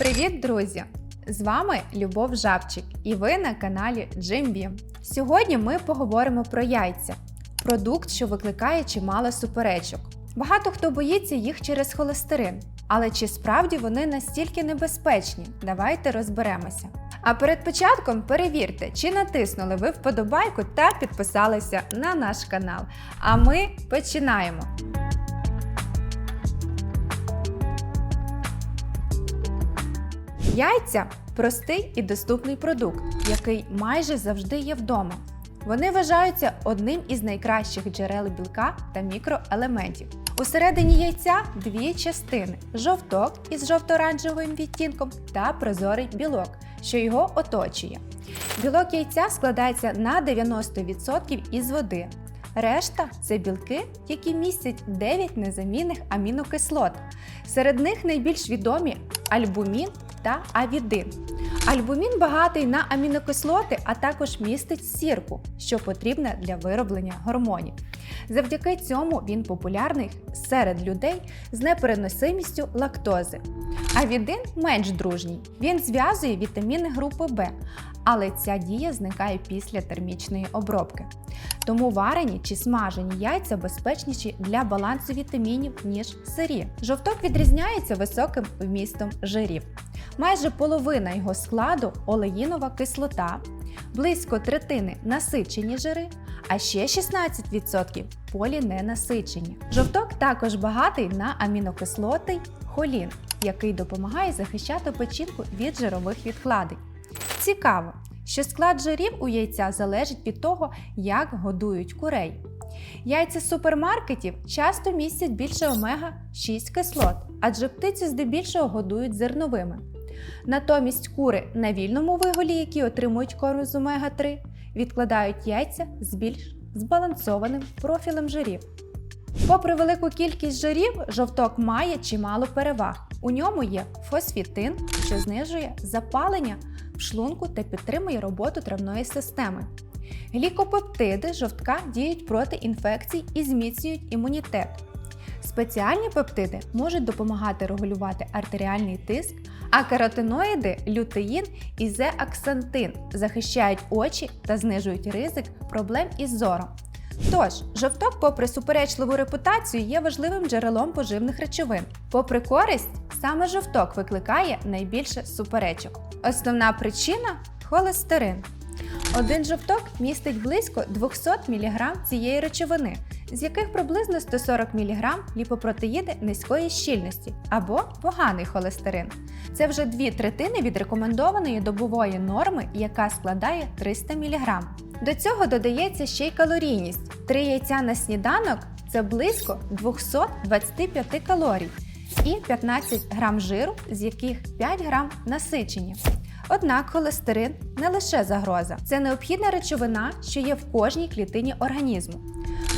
Привіт, друзі! З вами Любов Жабчик і ви на каналі Джимбі. Сьогодні ми поговоримо про яйця продукт, що викликає чимало суперечок. Багато хто боїться їх через холестерин. Але чи справді вони настільки небезпечні? Давайте розберемося. А перед початком перевірте, чи натиснули ви вподобайку та підписалися на наш канал. А ми починаємо. Яйця простий і доступний продукт, який майже завжди є вдома. Вони вважаються одним із найкращих джерел білка та мікроелементів. Усередині яйця дві частини: жовток із жовто-оранжевим відтінком та прозорий білок, що його оточує. Білок яйця складається на 90% із води. Решта це білки, які містять 9 незамінних амінокислот. Серед них найбільш відомі альбумін та авідин. Альбумін багатий на амінокислоти, а також містить сірку, що потрібна для вироблення гормонів. Завдяки цьому він популярний серед людей з непереносимістю лактози. Авідин менш дружній. Він зв'язує вітаміни групи В, але ця дія зникає після термічної обробки. Тому варені чи смажені яйця безпечніші для балансу вітамінів, ніж сирі. Жовток відрізняється високим вмістом жирів. Майже половина його складу олеїнова кислота, близько третини насичені жири, а ще 16% поліненасичені. Жовток також багатий на амінокислоти холін, який допомагає захищати печінку від жирових відкладень. Цікаво, що склад жирів у яйця залежить від того, як годують курей. Яйця супермаркетів часто містять більше омега-6 кислот, адже птиці здебільшого годують зерновими. Натомість кури на вільному виголі, які отримують корм з омега-3, відкладають яйця з більш збалансованим профілем жирів. Попри велику кількість жирів, жовток має чимало переваг. У ньому є фосфітин, що знижує запалення в шлунку та підтримує роботу травної системи. Глікопептиди жовтка діють проти інфекцій і зміцнюють імунітет. Спеціальні пептиди можуть допомагати регулювати артеріальний тиск, а каротиноїди лютеїн і зеаксантин захищають очі та знижують ризик проблем із зором. Тож, жовток, попри суперечливу репутацію, є важливим джерелом поживних речовин. Попри користь, саме жовток викликає найбільше суперечок. Основна причина холестерин. Один жовток містить близько 200 мг цієї речовини, з яких приблизно 140 мг ліпопротеїди низької щільності або поганий холестерин. Це вже дві третини від рекомендованої добової норми, яка складає 300 мг. До цього додається ще й калорійність. Три яйця на сніданок це близько 225 калорій і 15 грам жиру, з яких 5 грам насичені. Однак холестерин не лише загроза, це необхідна речовина, що є в кожній клітині організму.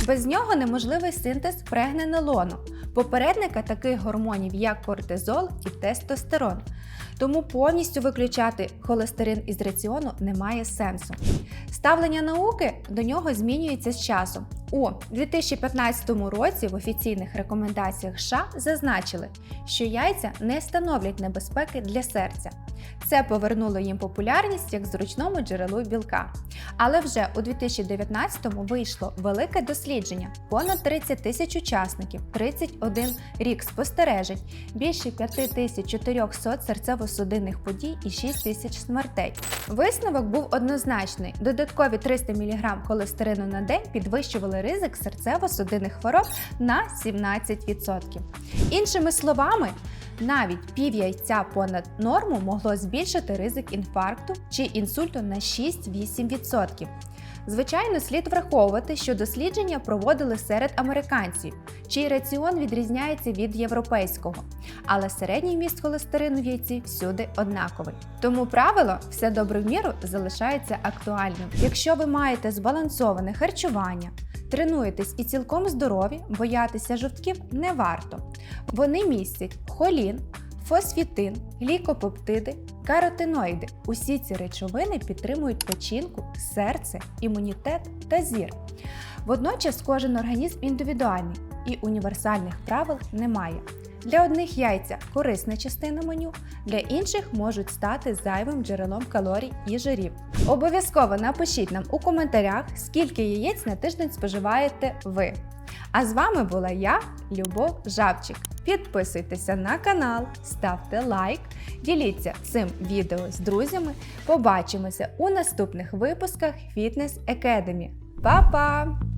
Без нього неможливий синтез прегненолону, попередника таких гормонів, як кортизол і тестостерон. Тому повністю виключати холестерин із раціону немає сенсу. Ставлення науки до нього змінюється з часом. У 2015 році в офіційних рекомендаціях США зазначили, що яйця не становлять небезпеки для серця. Це повернуло їм популярність як зручному джерелу білка. Але вже у 2019-му вийшло велике дослідження: понад 30 тисяч учасників, 31 рік спостережень, більше 5400 серцево-судинних подій і 6 тисяч смертей. Висновок був однозначний: додаткові 300 мг холестерину на день підвищували ризик серцево-судинних хвороб на 17%. Іншими словами, навіть пів яйця понад норму могло збільшити ризик інфаркту чи інсульту на 6-8%. Звичайно, слід враховувати, що дослідження проводили серед американців, чий раціон відрізняється від європейського, але середній міст холестерину в яйці всюди однаковий. Тому правило все добре в міру залишається актуальним. Якщо ви маєте збалансоване харчування, тренуєтесь і цілком здорові, боятися жовтків не варто. Вони містять холін, фосфітин, глікопептиди, каротиноїди. Усі ці речовини підтримують печінку, серце, імунітет та зір. Водночас кожен організм індивідуальний і універсальних правил немає. Для одних яйця корисна частина меню, для інших можуть стати зайвим джерелом калорій і жирів. Обов'язково напишіть нам у коментарях, скільки яєць на тиждень споживаєте ви. А з вами була я, Любов Жабчик. Підписуйтеся на канал, ставте лайк, діліться цим відео з друзями. Побачимося у наступних випусках Fitness Academy. Па-па!